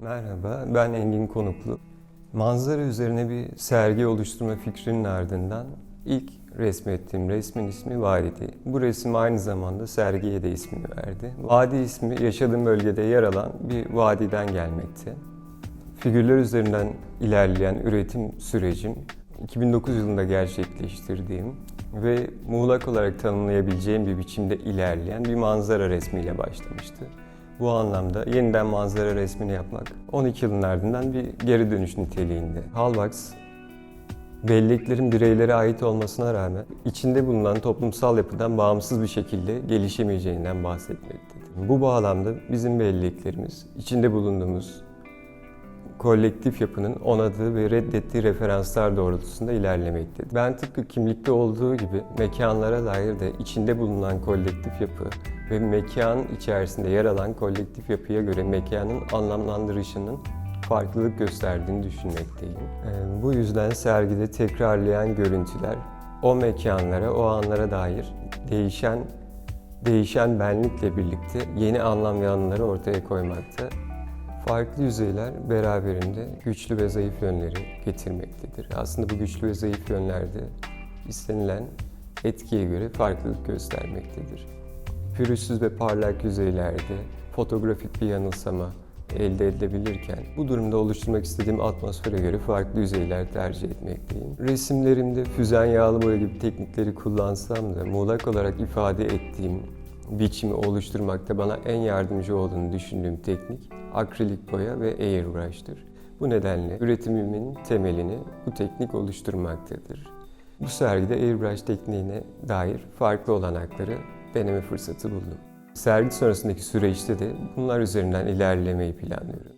Merhaba, ben Engin Konuklu. Manzara üzerine bir sergi oluşturma fikrinin ardından ilk resmettiğim resmin ismi Vadidi. Bu resim aynı zamanda sergiye de ismini verdi. Vadi ismi yaşadığım bölgede yer alan bir vadiden gelmekte. Figürler üzerinden ilerleyen üretim sürecim 2009 yılında gerçekleştirdiğim ve muğlak olarak tanımlayabileceğim bir biçimde ilerleyen bir manzara resmiyle başlamıştı. Bu anlamda yeniden manzara resmini yapmak 12 yılın ardından bir geri dönüş niteliğinde. Halvax, belleklerin bireylere ait olmasına rağmen içinde bulunan toplumsal yapıdan bağımsız bir şekilde gelişemeyeceğinden bahsetmektedir. Bu bağlamda bizim belleklerimiz içinde bulunduğumuz kolektif yapının onadığı ve reddettiği referanslar doğrultusunda ilerlemektedir. Ben tıpkı kimlikte olduğu gibi mekanlara dair de içinde bulunan kolektif yapı ve mekan içerisinde yer alan kolektif yapıya göre mekanın anlamlandırışının farklılık gösterdiğini düşünmekteyim. Ee, Bu yüzden sergide tekrarlayan görüntüler o mekanlara, o anlara dair değişen değişen benlikle birlikte yeni anlam ve anıları ortaya koymakta Farklı yüzeyler beraberinde güçlü ve zayıf yönleri getirmektedir. Aslında bu güçlü ve zayıf yönlerde istenilen etkiye göre farklılık göstermektedir. Pürüzsüz ve parlak yüzeylerde fotoğrafik bir yanılsama elde edilebilirken bu durumda oluşturmak istediğim atmosfere göre farklı yüzeyler tercih etmekteyim. Resimlerimde füzen yağlı boya gibi teknikleri kullansam da muğlak olarak ifade ettiğim biçimi oluşturmakta bana en yardımcı olduğunu düşündüğüm teknik akrilik boya ve airbrush'tır. Bu nedenle üretimimin temelini bu teknik oluşturmaktadır. Bu sergide airbrush tekniğine dair farklı olanakları deneme fırsatı buldum. Sergi sonrasındaki süreçte de bunlar üzerinden ilerlemeyi planlıyorum.